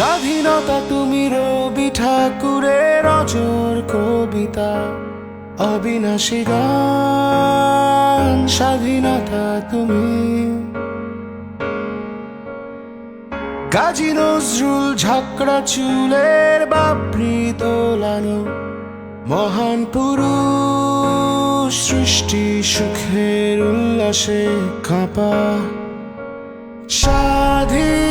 স্বাধীনতা তুমি রবি ঠাকুরের অজর কবিতা, অবিনাশী গান স্বাধীনতা তুমি। কাজী নজরুল ঝাঁকড়া চুলের বাপরি তোলানো, মহান পুরুষ সৃষ্টি সুখের উল্লাসে কাঁপা। স্বাধীনতা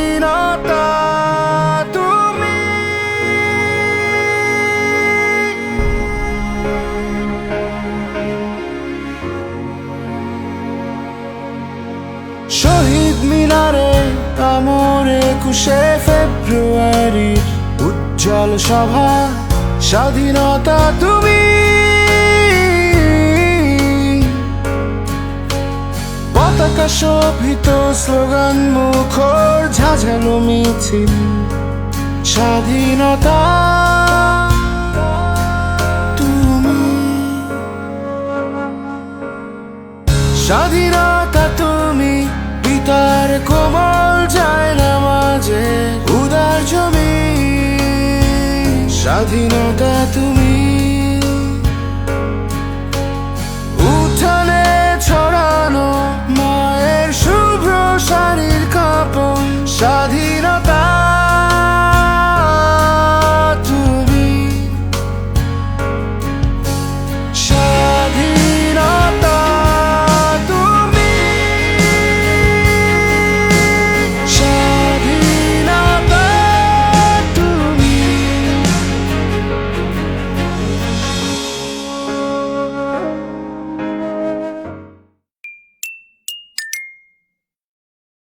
শহীদ মিনারে আমর একুশে ফেব্রুয়ারি উজ্জ্বল সভা, স্বাধীনতা তুমি। পতাকা শোভিত স্লোগান, মুখর ঝাঝালো মিছিল, স্বাধীনতা। তুমি। স্বাধীনতা। কোমল যায় না মাঝে উদার জমি স্বাধীনতা তুমি।